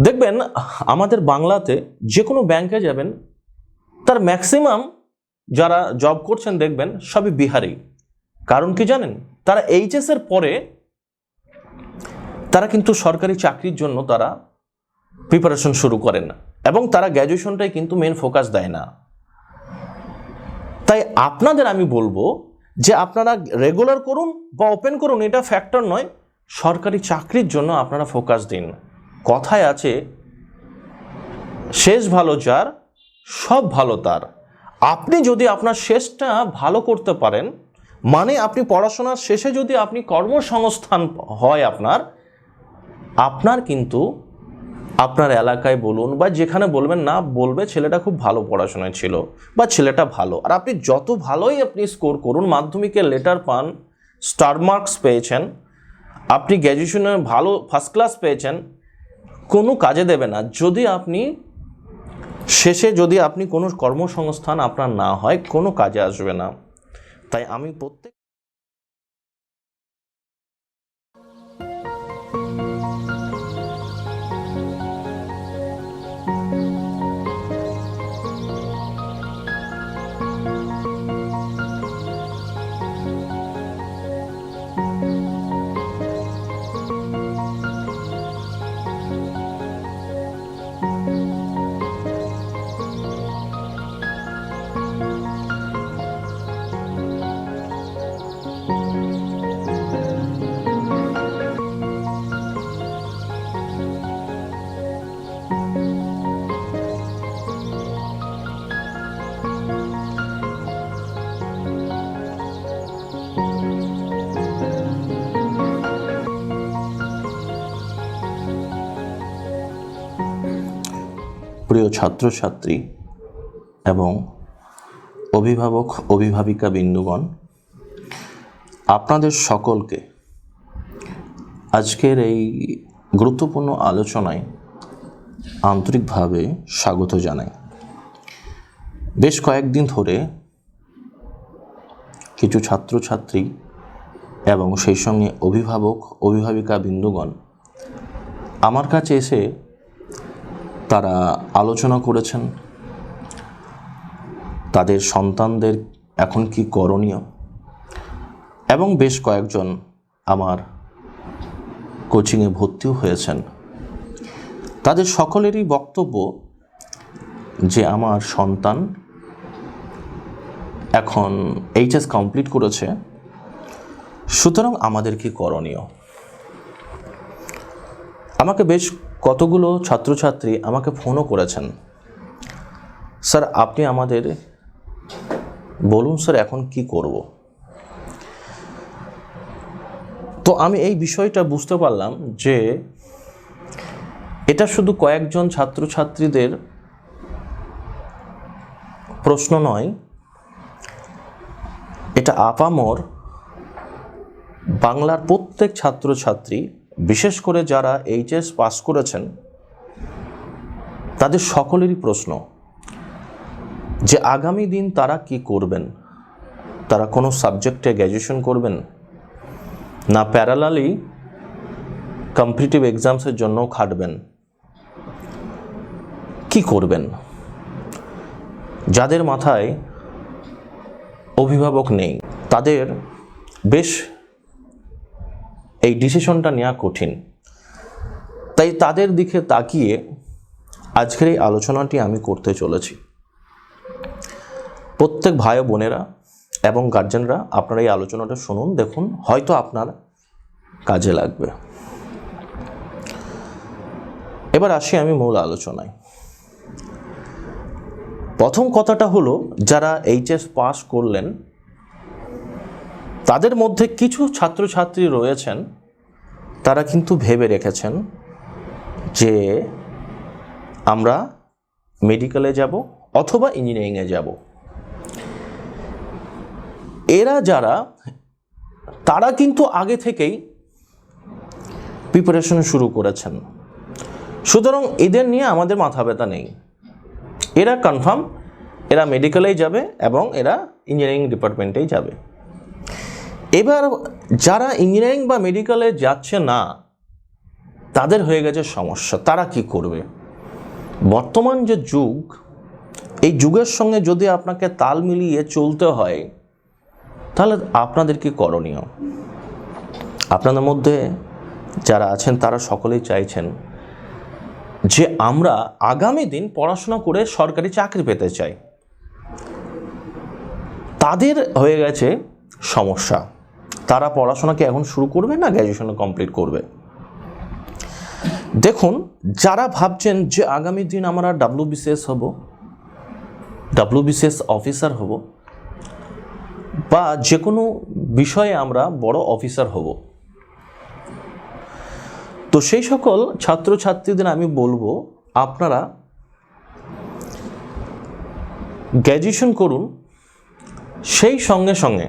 দেখবেন, আমাদের বাংলাতে যে কোনো ব্যাংকে যাবেন, তার ম্যাক্সিমাম যারা জব করছেন দেখবেন সবই বিহারি। কারণ কি জানেন? তারা এইচএস এর পরে তারা কিন্তু সরকারি চাকরির জন্য তারা প্রিপারেশন শুরু করেন এবং তারা গ্র্যাজুয়েশনটাই কিন্তু মেন ফোকাস দেয় না। তাই আপনাদের আমি বলব যে আপনারা রেগুলার করুন বা ওপেন করুন, এটা ফ্যাক্টর নয়। সরকারি চাকরির জন্য আপনারা ফোকাস দিন। কথায় আছে, শেষ ভালো যার, সব ভালো তার। আপনি যদি আপনার শেষটা ভালো করতে পারেন মানে আপনি পড়াশোনার শেষে যদি আপনি কর্মসংস্থান হয় আপনার আপনার কিন্তু আপনার এলাকায় বলুন বা যেখানে বলবেন, না, বলবে ছেলেটা খুব ভালো পড়াশোনায় ছিল বা ছেলেটা ভালো। আর আপনি যত ভালোই আপনি স্কোর করুন, মাধ্যমিকে লেটার পান, স্টার মার্কস পেয়েছেন, আপনি গ্র্যাজুয়েশনে ভালো, ফার্স্ট ক্লাস পেয়েছেন কোনো কাজে দেবে না। যদি আপনি শেষে যদি আপনি কোনো কর্মসংস্থান আপনার না হয়, কোনো কাজে আসবে না। তাই আমি প্রত্যেক প্রিয় ছাত্রছাত্রী এবং অভিভাবক, অভিভাবিকা বিন্দুগণ, আপনাদের সকলকে আজকের এই গুরুত্বপূর্ণ আলোচনায় আন্তরিকভাবে স্বাগত জানাই। বেশ কয়েকদিন ধরে কিছু ছাত্রছাত্রী এবং সেই সঙ্গে অভিভাবক, অভিভাবিকা বিন্দুগণ আমার কাছে এসে তারা আলোচনা করেছেন। তাদের সন্তানদের এখন কি করণীয়? এবং বেশ কয়েকজন আমার কোচিংয়ে ভর্তিও হয়েছেন। তাদের সকলেরই বক্তব্য যে আমার সন্তান এখন এইচএস কমপ্লিট করেছে, সুতরাং আমাদের কি করণীয়? আমাকে বেশ কতগুলো ছাত্রছাত্রী আমাকে ফোনও করেছেন? স্যার, আপনি আমাদের বলুন স্যার, এখন কি করব? তো আমি এই বিষয়টা বুঝতে পারলাম যে এটা শুধু কয়েকজন ছাত্রছাত্রীদের প্রশ্ন নয়, এটা আপামর বাংলার প্রত্যেক ছাত্রছাত্রী বিশেষ করে যারা এইচএস পাস করেছেন, তাদের সকলেরই প্রশ্ন, যে আগামী দিন তারা কি করবেন? তারা কোনো সাবজেক্টে গ্র্যাজুয়েশন করবেন? না প্যারালালি কম্পিটিটিভ এক্সামসের জন্য খাটবেন? কি করবেন? যাদের মাথায় অভিভাবক নেই, তাদের বেশ এই ডিসিশনটা নেওয়া কঠিন। তাই তাদের দিকে তাকিয়ে আজকের এই আলোচনাটি আমি করতে চলেছি। প্রত্যেক ভাই বোনেরা এবং গার্জেনরা আপনারা এই আলোচনাটা শুনুন, দেখুন হয়তো আপনার কাজে লাগবে। এবার আসি আমি মূল আলোচনায়। প্রথম কথাটা হলো, যারা এইচএস পাস করলেন তাদের মধ্যে কিছু ছাত্রছাত্রী রয়েছেন, তারা কিন্তু ভেবে রেখেছেন যে আমরা মেডিকেলে যাব অথবা ইঞ্জিনিয়ারিংয়ে যাব। এরা যারা, তারা কিন্তু আগে থেকেই প্রিপারেশন শুরু করেছেন। সুতরাং এদের নিয়ে আমাদের মাথা ব্যথা নেই। এরা কনফার্ম এরা মেডিকেলেই যাবে এবং এরা ইঞ্জিনিয়ারিং ডিপার্টমেন্টেই যাবে। এবার যারা ইঞ্জিনিয়ারিং বা মেডিকেলে যাচ্ছে না, তাদের হয়ে গেছে সমস্যা। তারা কি করবে? বর্তমান যে যুগ, এই যুগের সঙ্গে যদি আপনাকে তাল মিলিয়ে চলতে হয়, তাহলে আপনাদের কি করণীয়? আপনাদের মধ্যে যারা আছেন, তারা সকলেই চাইছেন যে আমরা আগামী দিন পড়াশোনা করে সরকারি চাকরি পেতে চাই। তাদের হয়ে গেছে সমস্যা। তারা পড়াশোনাকে এখন শুরু করবে না গ্র্যাজুয়েশন কমপ্লিট করবে? দেখুন, যারা ভাবছেন যে আগামী দিন আমরা ডাব্লিউ বিসিএস হব ডাব্লিউ বিসিএস অফিসার হব, বা যে কোনো বিষয়ে আমরা বড় অফিসার হব, তো সেই সকল ছাত্রছাত্রীদের আমি বলব, আপনারা গ্র্যাজুয়েশন করুন, সেই সঙ্গে সঙ্গে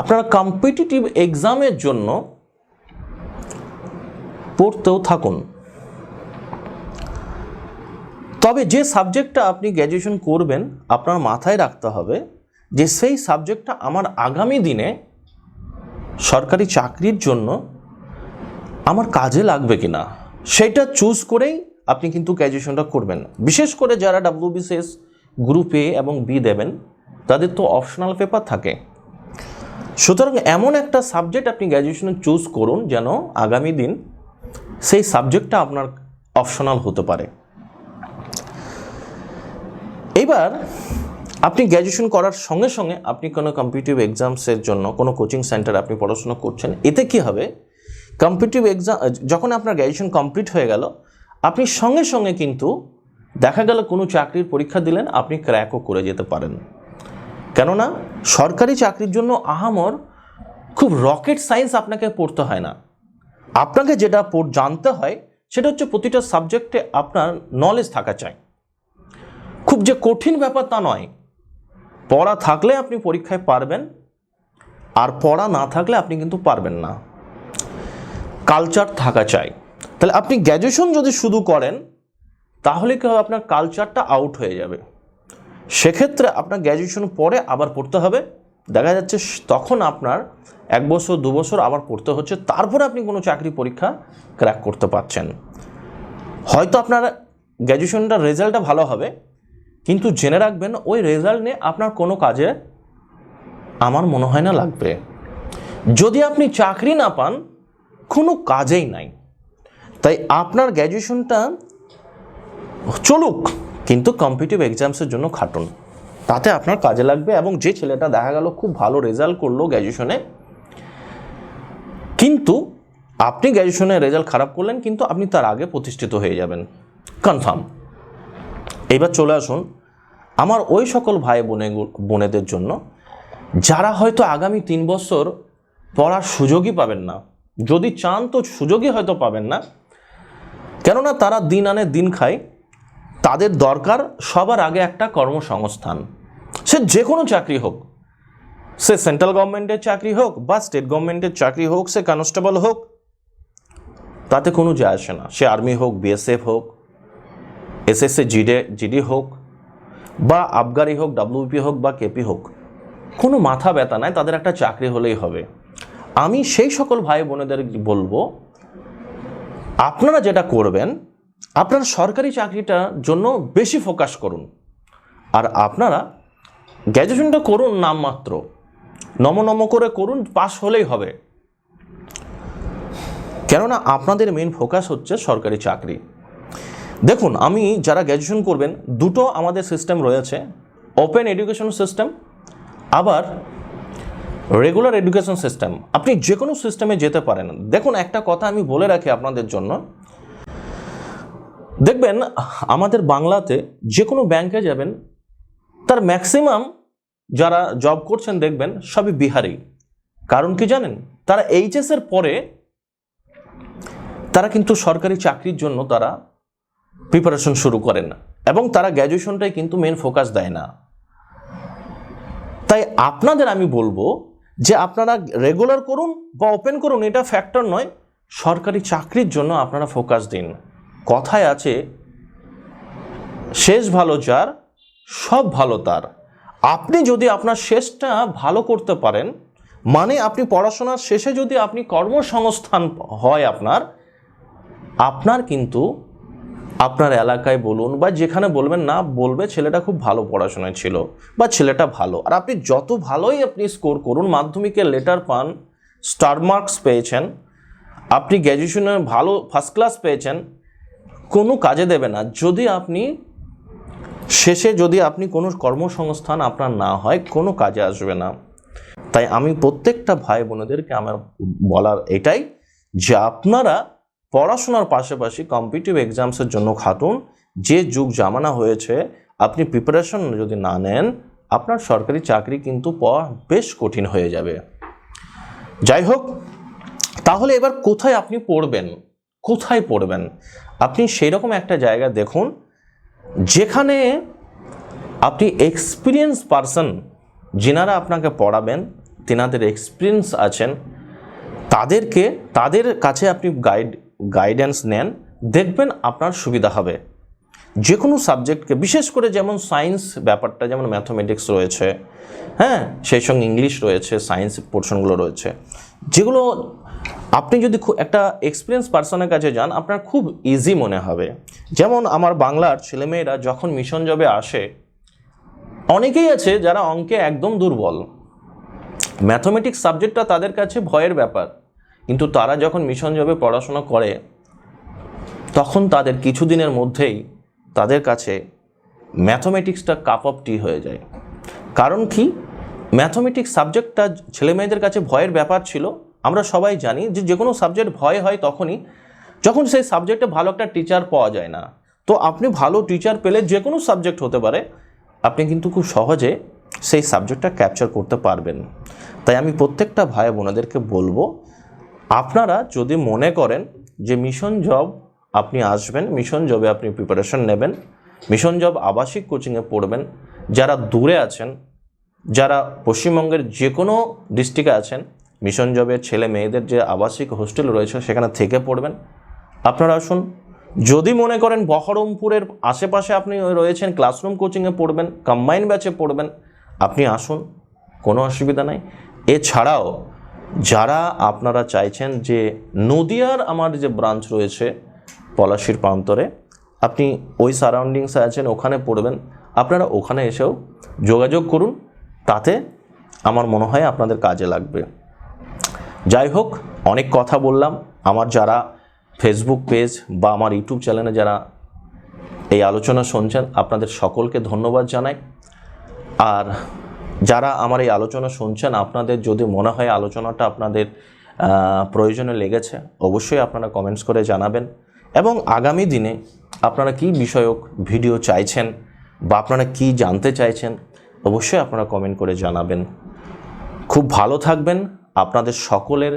আপনারা কম্পিটিটিভ এক্সামের জন্য পড়তেও থাকুন। তবে যে সাবজেক্টটা আপনি গ্র্যাজুয়েশন করবেন, আপনার মাথায় রাখতে হবে যে সেই সাবজেক্টটা আমার আগামী দিনে সরকারি চাকরির জন্য আমার কাজে লাগবে কি না সেটা চুজ করেই আপনি কিন্তু গ্র্যাজুয়েশনটা করবেন। বিশেষ করে যারা ডাব্লিউবিসিএস গ্রুপ এবং বি দেবেন, তাদের তো অপশনাল পেপার থাকে। সুতরাং এমন একটা সাবজেক্ট আপনি গ্র্যাজুয়েশনে চুজ করুন যেন আগামী দিন সেই সাবজেক্টটা আপনার অপশনাল হতে পারে। এবার আপনি গ্র্যাজুয়েশন করার সঙ্গে সঙ্গে আপনি কোনো কম্পিটিটিভ এক্সামসের জন্য কোনো কোচিং সেন্টার আপনি পড়াশোনা করছেন, এতে কি হবে? কম্পিটিটিভ এক্সাম যখন আপনার গ্র্যাজুয়েশন কমপ্লিট হয়ে গেল, আপনি সঙ্গে সঙ্গে কিন্তু দেখা গেল কোনো চাকরির পরীক্ষা দিলেন, আপনি ক্র্যাকও করে যেতে পারেন। কেননা সরকারি চাকরির জন্য আহামর খুব রকেট সায়েন্স আপনাকে পড়তে হয় না। আপনাকে যেটা জানতে হয় সেটা হচ্ছে প্রতিটা সাবজেক্টে আপনার নলেজ থাকা চাই। খুব যে কঠিন ব্যাপার তা নয়। পড়া থাকলে আপনি পরীক্ষায় পারবেন, আর পড়া না থাকলে আপনি কিন্তু পারবেন না। কালচার থাকা চাই। তাহলে আপনি গ্র্যাজুয়েশন যদি শুধু করেন, তাহলে আপনার কালচারটা আউট হয়ে যাবে। সেক্ষেত্রে আপনার গ্র্যাজুয়েশন পরে আবার পড়তে হবে। দেখা যাচ্ছে তখন আপনার এক বছর, দু বছর আবার পড়তে হচ্ছে। তারপরে আপনি কোনো চাকরি পরীক্ষা ক্র্যাক করতে পারছেন। হয়তো আপনার গ্র্যাজুয়েশনটার রেজাল্টটা ভালো হবে, কিন্তু জেনে রাখবেন ওই রেজাল্ট নিয়ে আপনার কোনো কাজে আমার মনে হয় না লাগবে। যদি আপনি চাকরি না পান, কোনো কাজেই নাই। তাই আপনার গ্র্যাজুয়েশনটা চলুক। কিন্তু কম্পিটিভ এক্সামসের জন্য খাটুন। তাতে আপনার কাজে লাগবে এবং যে ছেলেটা দেখা গেল খুব ভালো রেজাল্ট করল গ্র্যাজুয়েশনে কিন্তু আপনি গ্র্যাজুয়েশনে রেজাল্ট খারাপ করলেন, কিন্তু আপনি তার আগে প্রতিষ্ঠিত হয়ে যাবেন। কনফার্ম এবার চলে আসুন আমার ওই সকল ভাই বোনে বোনেদের জন্য, যারা হয়তো আগামী তিন বছর পড়ার সুযোগই পাবেন না। যদি চান তো সুযোগই হয়তো পাবেন না। কেননা তারা দিন আনে দিন খায়। তাদের দরকার সবার আগে একটা কর্মসংস্থান। সে যে কোনো চাকরি হোক, সে সেন্ট্রাল গভর্নমেন্টের চাকরি হোক বা স্টেট গভর্নমেন্টের চাকরি হোক, সে কনস্টেবল হোক, তাতে কোনো যায় আসে না। সে আর্মি হোক, বিএসএফ হোক এসএসএ জিডে, জিডি হোক বা আবগারি হোক, ডাব্লিউপি হোক বা কেপি হোক, কোনো মাথা ব্যথা নাই, তাদের একটা চাকরি হলেই হবে। আমি সেই সকল ভাই বোনেদের বলব, আপনারা যেটা করবেন আপনারা সরকারি চাকরিটার জন্য বেশি ফোকাস করুন। আর আপনারা গ্র্যাজুয়েশনটা করুন নামমাত্র। নম নম করে করুন, পাস হলেই হবে। কেননা আপনাদের মেন ফোকাস হচ্ছে সরকারি চাকরি। দেখুন, আমি যারা গ্র্যাজুয়েশন করবেন, দুটো আমাদের সিস্টেম রয়েছে ওপেন এডুকেশন সিস্টেম আবার রেগুলার এডুকেশন সিস্টেম আপনি যে কোনো সিস্টেমে যেতে পারেন। দেখুন, একটা কথা আমি বলে রাখি আপনাদের জন্য। দেখবেন, আমাদের বাংলাতে যে কোনো ব্যাংকে যাবেন, তার ম্যাক্সিমাম যারা জব করছেন দেখবেন সবই বিহারি। কারণ কি জানেন? তারা এইচএসের পরে তারা কিন্তু সরকারি চাকরির জন্য তারা প্রিপারেশন শুরু করেন এবং তারা গ্র্যাজুয়েশনটাই কিন্তু মেন ফোকাস দেয় না। তাই আপনাদের আমি বলব যে আপনারা রেগুলার করুন বা ওপেন করুন, এটা ফ্যাক্টর নয়, সরকারি চাকরির জন্য আপনারা ফোকাস দিন। কথায় আছে, শেষ ভালো যার, সব ভালো তার। আপনি যদি আপনার শেষটা ভালো করতে পারেন মানে আপনি পড়াশোনার শেষে যদি আপনি কর্মসংস্থান হয় আপনার আপনার কিন্তু আপনার এলাকায় বলুন বা যেখানে বলবেন না, বলবে ছেলেটা খুব ভালো পড়াশোনায় ছিল বা ছেলেটা ভালো। আর আপনি যত ভালোই আপনি স্কোর করুন, মাধ্যমিকে লেটার পান, স্টার মার্কস পেয়েছেন, আপনি গ্র্যাজুয়েশনে ভালো, ফার্স্ট ক্লাস পেয়েছেন কোনো কাজে দেবে না। যদি আপনি শেষে যদি আপনি কোনো কর্মসংস্থান আপনার না হয়, কোনো কাজে আসবে না। তাই আমি প্রত্যেকটা ভাই বোনেদেরকে আমার বলার এটাই যে আপনারা পড়াশোনার পাশাপাশি কম্পিটিভ এক্সামসের জন্য খাটুন। যে যুগ জামানা হয়েছে, আপনি প্রিপারেশন যদি না নেন, আপনার সরকারি চাকরি কিন্তু পাওয়া বেশ কঠিন হয়ে যাবে। যাই হোক, তাহলে এবার কোথায় আপনি পড়বেন? কোথায় পড়বেন? আপনি সেই রকম একটা জায়গা দেখুন, যেখানে আপনি এক্সপিরিয়েন্স পারসন যিনারা আপনাকে পড়াবেন, তেনাদের এক্সপিরিয়েন্স আছেন, তাদেরকে, তাদের কাছে আপনি গাইড গাইডেন্স নেন, দেখবেন আপনার সুবিধা হবে। যে কোনো সাবজেক্টকে বিশেষ করে যেমন সায়েন্স ব্যাপারটা, যেমন ম্যাথমেটিক্স রয়েছে হ্যাঁ? সেই সঙ্গে ইংলিশ রয়েছে সায়েন্স পোর্শনগুলো রয়েছে, যেগুলো আপনি যদি খুব একটা এক্সপিরিয়েন্স পার্সনের কাছে যান, আপনার খুব ইজি মনে হবে। যেমন আমার বাংলার ছেলেমেয়েরা যখন মিশন জবে আসে, অনেকেই আছে যারা অঙ্কে একদম দুর্বল। ম্যাথমেটিক্স সাবজেক্টটা তাদের কাছে ভয়ের ব্যাপার। কিন্তু তারা যখন মিশন জবে পড়াশোনা করে, তখন তাদের কিছুদিনের মধ্যেই তাদের কাছে ম্যাথমেটিক্সটা কাপ অফ টি হয়ে যায়। কারণ কি? ম্যাথমেটিক্স সাবজেক্টটা ছেলেমেয়েদের কাছে ভয়ের ব্যাপার ছিল আমরা সবাই জানি যে যে কোনো সাবজেক্ট ভয় হয় তখনই যখন সেই সাবজেক্টে ভালো একটা টিচার পাওয়া যায় না। তো আপনি ভালো টিচার পেলে যে কোনো সাবজেক্ট হতে পারে, আপনি কিন্তু খুব সহজে সেই সাবজেক্টটা ক্যাপচার করতে পারবেন। তাই আমি প্রত্যেকটা ভাই বোনেদেরকে বলব, আপনারা যদি মনে করেন যে মিশন জব আপনি আসবেন মিশন জবে আপনি প্রিপারেশন নেবেন মিশন জব আবাসিক কোচিংয়ে পড়বেন, যারা দূরে আছেন, যারা পশ্চিমবঙ্গের যে কোনো ডিস্ট্রিক্টে আছেন মিশন জবের ছেলে মেয়েদের যে আবাসিক হোস্টেল রয়েছে সেখানে থেকে পড়বেন। আপনারা আসুন। যদি মনে করেন বহরমপুরের আশেপাশে আপনি রয়েছেন ক্লাসরুম কোচিংয়ে পড়বেন কম্বাইন ব্যাচে পড়বেন, আপনি আসুন। কোনো অসুবিধা নাই। এছাড়াও যারা আপনারা চাইছেন যে নদিয়ার আমার যে ব্রাঞ্চ রয়েছে পলাশির প্রান্তরে, আপনি ওই সারাউন্ডিংসে আছেন, ওখানে পড়বেন। আপনারা ওখানে এসেও যোগাযোগ করুন। তাতে আমার মনে হয় আপনাদের কাজে লাগবে। যাই হোক অনেক কথা বললাম। আমার যারা ফেসবুক পেজ বা আমার ইউটিউব চ্যানেলে যারা এই আলোচনা শুনছেন, আপনাদের সকলকে ধন্যবাদ জানাই। আর যারা আমার এই আলোচনা শুনছেন, আপনাদের যদি মনে হয় আলোচনাটা আপনাদের প্রয়োজনে লেগেছে, অবশ্যই আপনারা কমেন্টস করে জানাবেন। এবং আগামী দিনে আপনারা কি বিষয়ক ভিডিও চাইছেন বা আপনারা কি জানতে চাইছেন, অবশ্যই আপনারা কমেন্ট করে জানাবেন। খুব ভালো থাকবেন। আপনাদের সকলের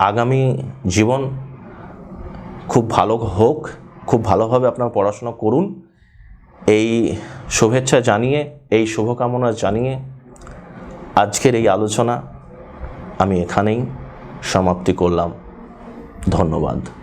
আগামী জীবন খুব ভালো হোক, খুব ভালোভাবে আপনারা পড়াশোনা করুন। এই শুভেচ্ছা জানিয়ে, এই শুভকামনা জানিয়ে আজকের এই আলোচনা আমি এখানেই সমাপ্তি করলাম। ধন্যবাদ।